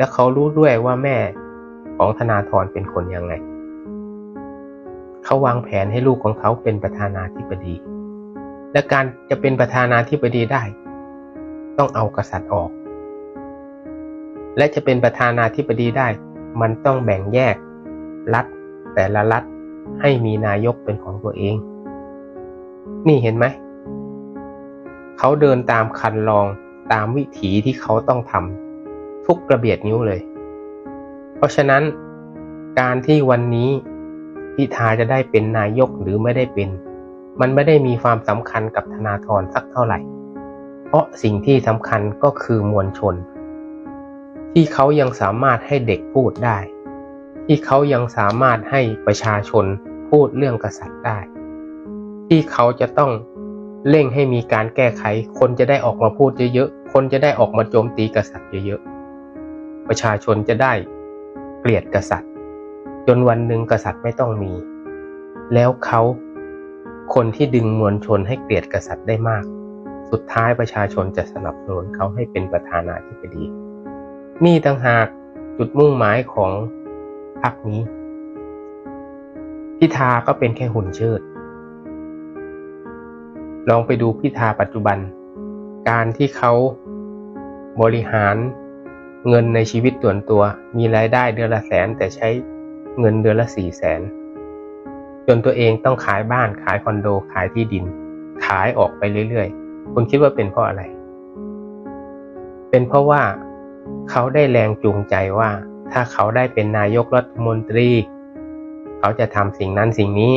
และเขารู้ด้วยว่าแม่ของธนาธรเป็นคนยังไง เขาวางแผนให้ลูกของเขาเป็นประธานาธิบดี และการจะเป็นประธานาธิบดีได้ ต้องเอากษัตริย์ออก และจะเป็นประธานาธิบดีได้ มันต้องแบ่งแยก รัฐแต่ละรัฐให้มีนายกเป็นของตัวเอง นี่เห็นไหม เขาเดินตามคันลองตามวิถีที่เขาต้องทำ ทุกกระเบียดนิ้วเลย เพราะฉะนั้นการที่วันนี้พิธาจะได้เป็นนายกหรือไม่ได้เป็น มันไม่ได้มีความสำคัญกับธนาธรสักเท่าไหร่ เพราะสิ่งที่สำคัญก็คือมวลชน ที่เขายังสามารถให้เด็กพูดได้ ที่เขายังสามารถให้ประชาชนพูดเรื่องกษัตริย์ได้ ที่เขาจะต้องเร่งให้มีการแก้ไข คนจะได้ออกมาพูดเยอะๆ คนจะได้ออกมาโจมตีกษัตริย์เยอะๆ ประชาชนจะได้เกลียดกษัตริย์ จนวันหนึ่งกษัตริย์ไม่ต้องมี แล้วเขาคนที่ดึงมวลชนให้เกลียดกษัตริย์ได้มาก สุดท้ายประชาชนจะสนับสนุนเขาให้เป็นประธานาธิบดี นี่ต่างหากจุดมุ่งหมายของพรรคนี้ พิธาก็เป็นแค่หุ่นเชิด ลองไปดูพิธาปัจจุบัน การที่เขาบริหาร เงินในชีวิตส่วนตัวมีรายได้เดือนละแสนแต่ใช้เงินเดือนละสี่แสนจนตัวเองต้องขายบ้านขายคอนโดขายที่ดิน ขายออกไปเรื่อยๆ คุณคิดว่าเป็นเพราะอะไร เป็นเพราะว่าเขาได้แรงจูงใจว่า ถ้าเขาได้เป็นนายกรัฐมนตรี เขาจะทำสิ่งนั้นสิ่งนี้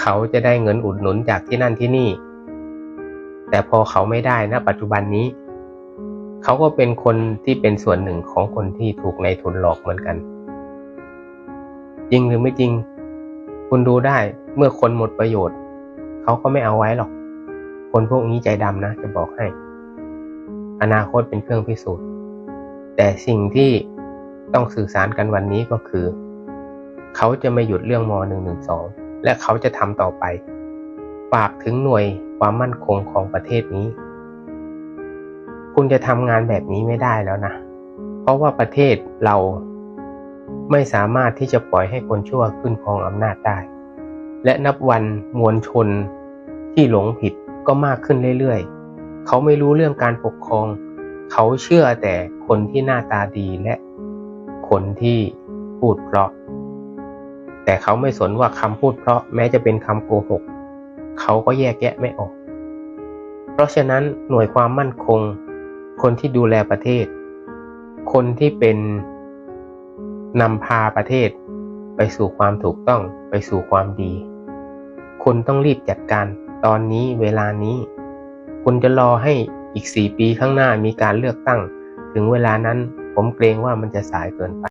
เขาจะได้เงินอุดหนุนจากที่นั่นที่นี่ แต่พอเขาไม่ได้นะปัจจุบันนี้ เขาก็เป็นคนที่เป็นส่วนหนึ่งของคนที่ถูกในายทุนหลอกเหมือนกัน จริงหรือไม่จริง คุณดูได้เมื่อคนหมดประโยชน์ เขาก็ไม่เอาไว้หรอก คนพวกนี้ใจดำนะ จะบอกให้ อนาคตเป็นเครื่องพิสูจน์ แต่สิ่งที่ต้องสื่อสารกันวันนี้ก็คือ เขาจะไม่หยุดเรื่องม .112 และเขาจะทำต่อไป ฝากถึงหน่วยความมั่นคงของประเทศนี้ คุณจะทำงานแบบนี้ไม่ได้แล้วนะ เพราะว่าประเทศเราไม่สามารถที่จะปล่อยให้คนชั่วขึ้นครองอำนาจได้ และนับวันมวลชนที่หลงผิดก็มากขึ้นเรื่อยๆ เขาไม่รู้เรื่องการปกครอง เขาเชื่อแต่คนที่หน้าตาดีและคนที่พูดเพราะ แต่เขาไม่สนว่าคำพูดเพราะแม้จะเป็นคำโกหก เขาก็แยกแยะไม่ออก เพราะฉะนั้นหน่วยความมั่นคง คนที่ดูแลประเทศ คนที่เป็นนำพาประเทศ ไปสู่ความถูกต้องไปสู่ความดี คุณต้องรีบจัดการตอนนี้เวลานี้ คุณจะรอให้อีกสี่ปีข้างหน้ามีการเลือกตั้ง ถึงเวลานั้นผมเกรงว่ามันจะสายเกินไป